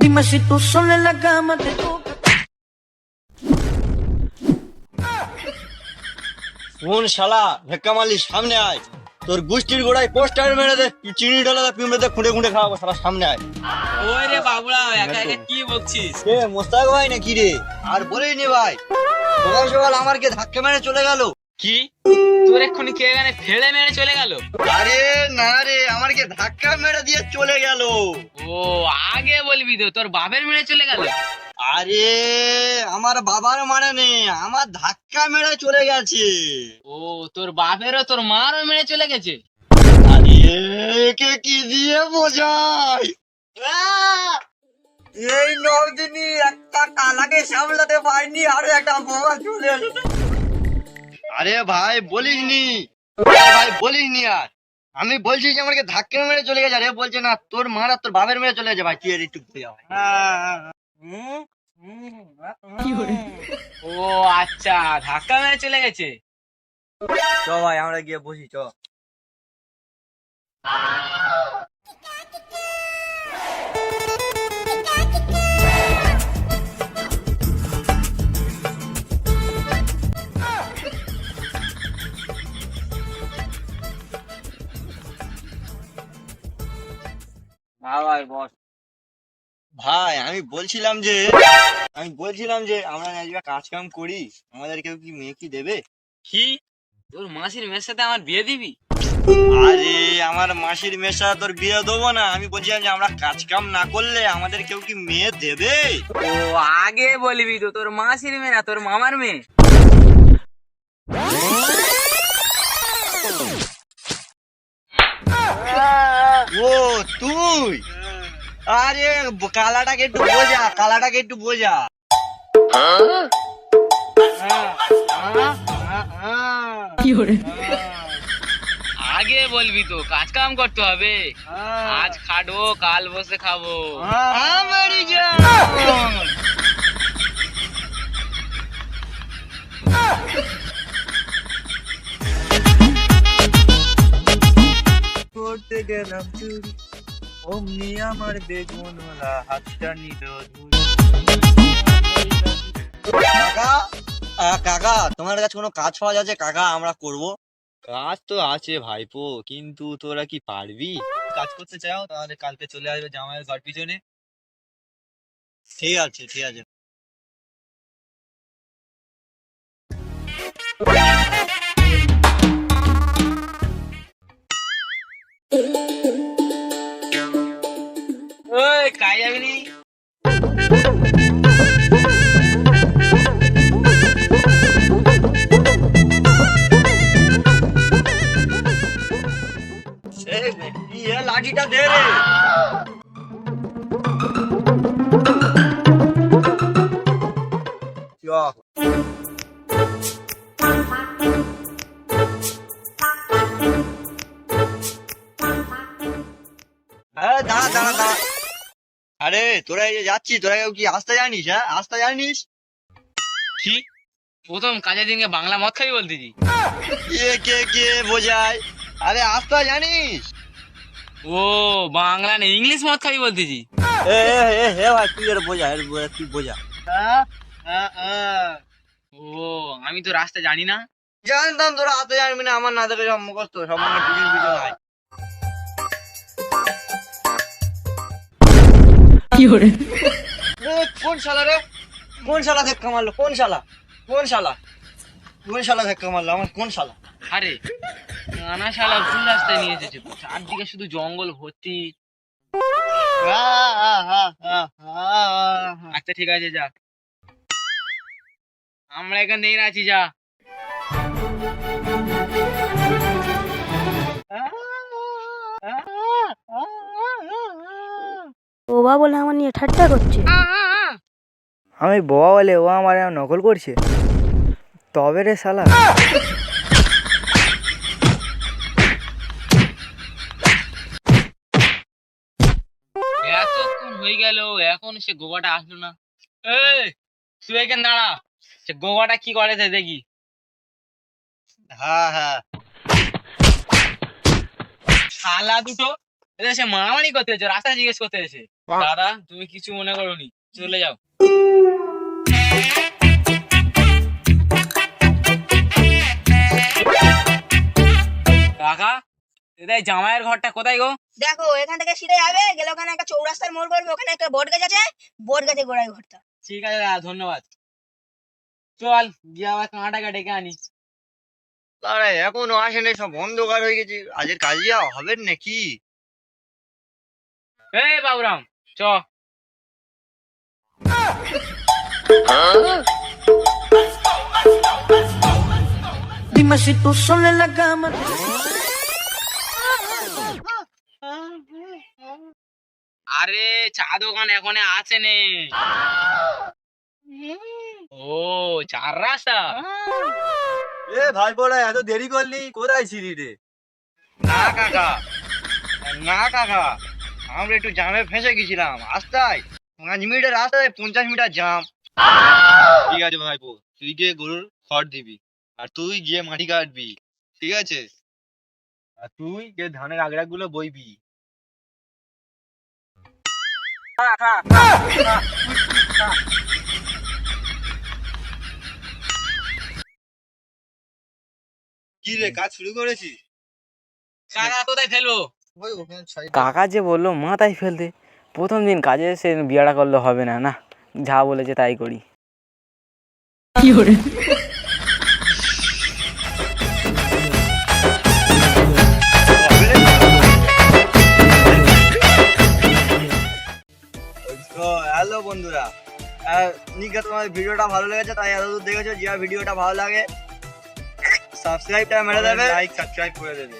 Dime si tú sola en la cama te কোন শালা ভেক্কা মারলি সামনে আয়। তোর গুষ্টির গোড়ায় পোস্টার মেরে দে চিনি ডালা পিমড়ে দে খুঁড়ে খুঁড়ে খাওয়াবো শালা সামনে আয়। ওই রে বাবুরা একা একা কি বকছিস? কে মোস্তাক ভাই নাকি রে? আর বলিনি ভাই সকাল সকাল আমার কে ধাক্কা মেরে চলে গেল। কি? তোর এক্ষুনি কে এখানে ফেলে মেরে চলে গেল? আরে না রে আমার কে ধাক্কা মেরে দিয়ে চলে গেল। ও আগে বলবি তো তোর বাপের মেরে চলে গেল? আরে আমার বাবার মানে নে আমার ধাক্কা মেরে চলে গেছে। ও তোর বাপেরও তোর মারও মেরে চলে গেছে? আরে একে কি দিয়ে বোঝাই? এই নদিনী একটা কালাকে সামলাতে পারিনি আরে একটা বোমা চলে এলো। আরে ভাই বলিসনি। আরে ভাই বলিসনি আর। আমি বলছি যে আমাকে ধাক্কা মেরে চলে গেছে আরে বলছে না তোর মার আর তোর বাপের মেরে চলে গেছে ভাই তুই একটু বোঝা ভাই। ও আচ্ছা ধাক্কা মেরে চলে গেছে। চ ভাই আমরা গিয়ে বসি চ। ভাই আমি বলছিলাম যে আমি বলছিলাম যে আমরা আজকে কাজ কাম করি আমাদের কেউ কি মেয়ে কি দেবে? কি? তোর মাসির মেয়ের সাথে আমার বিয়ে দিবি? আরে আমার মাসির মেয়ের সাথে তোর বিয়ে দেবো না। আমি বলছিলাম যে আমরা কাজ কাম না করলে আমাদের কেউ কি মেয়ে দেবে? ও আগে বলবি তো তোর মাসির মেয়ে না তোর মামার মেয়ে। তুই। আরে কালাটাকে একটু বোঝা কালাটাকে একটু বোঝা। আগে বলবি তো কাজ কাম করতে হবে। আজ খাটবো কাল বসে খাব। করতে গেলাম চুরি। অমনি আমার বেগুন হাতটা নিল কাকা আহ, কাকা তোমার কাছে কোনো কাজ পাওয়া যাচ্ছে কাকা আমরা করব। কাজ তো আছে ভাইপো কিন্তু তোরা কি পারবি? কাজ করতে চাও তাহলে কালকে চলে আসবে জামাইয়ের ঘর পিছনে। ঠিক আছে ঠিক আছে। ওই কাজ যাবি নি এই ইয়ে লাঠিটা দে রে চ হ্যাঁ দাঁড়া দাঁড়া দাঁড়া আরে তোরা এই যে যাচ্ছি তোরা কেউ কি আসতে জানিস হ্যাঁ? আসতে জানিস? কি প্রথম কাজের দিনকে বাংলা মদ খাবি বলতেছি কে কে কে বোঝায়? আরে আসতে জানিস? ও বাংলা না ইংলিশ মদ খাবি বলতেছি এ এ এ হে ভাই তুই এর বোঝা এর বোঝা তুই বোঝা। ও আমি তো রাস্তা জানি না। জানতাম তোরা হাতে জানবি না আমার না দেখে সব মুখস্থ সব আমার পিছন কোন শালা রে? কোন শালা ধাক্কা মারলো? কোন শালা? কোন শালা? কোন শালা ধাক্কা মারলো? আমার কোন শালা? আরে নানা শালা ভুল রাস্তায় নিয়ে এসেছে। চারদিকে শুধু জঙ্গল ভর্তি। আ, আ, আ, আ, আ, আ। আচ্ছা ঠিক আছে যা। আমরা এখান থেকে আছি যা। ও বা বলে আমার নিয়ে ঠাট্টা করছে। আমি বোবা বলে ও আমার নকল করছে। তবে রে শালা। এতক্ষণ হয়ে গেল এখন সে গোবাটা আসলো না। এই তুই এখানে দাঁড়া। সে গোবাটা কি করেছে দেখি। হ্যাঁ হ্যাঁ শালা দুটো। এদের সে মারামারি করতে এসে রাস্তা জিজ্ঞেস করতে এসে দাদা তুমি কিছু মনে করোনি চলে যাও। কাকা জামাইয়ের ঘরটা কোথায় গো? দেখো এখান থেকে সিধে যাবে গেলে ওখানে একটা চৌরাস্তার মোড় পড়বে ওখানে একটা বট গাছ আছে বট গাছে গোড়ায় ঘরটা। ঠিক আছে দাদা ধন্যবাদ। চল গিয়ে আবার কাঁটাকে ডেকে আনি। তারা এখনও আসেনি সব অন্ধকার হয়ে গেছে। আজের কাজ যাওয়া হবে নাকি? এই বাবুরাম চ। Dime si tú sola en la cama আরে চা দোকান এখন আছে নে। ও চার রাস্তা। এ ভাইপোরা এত দেরি করলি? কোথায় ছিলি রে? না কাকা। না কাকা। আমরা একটু জামে ফেঁসে গেছিলাম রাস্তায়। পাঁচ মিনিটের রাস্তায় পঞ্চাশ মিটার জাম। ঠিক আছে ভাইপো তুই গিয়ে গরুর খড় দিবি আর তুই গিয়ে মাটি কাটবি ঠিক আছে? আর তুই গিয়ে ধানের আগড়া গুলো বইবি। কি রে কাজ শুরু করেছিস? কাকা কোথায় ফেলব? কাকা যে বলল মাথায় ফেলতে। প্রথম দিন কাজে এসে বিয়াটা করলে হবে না না? যা বলেছে তাই করি। হ্যালো বন্ধুরা। নিকা তোমার ভিডিওটা ভালো লেগেছে তাই এতদূর দেখেছ যে ভিডিওটা ভালো লাগে সাবস্ক্রাইবটা মেরে দেবে। লাইক সাবস্ক্রাইব করে দেবে।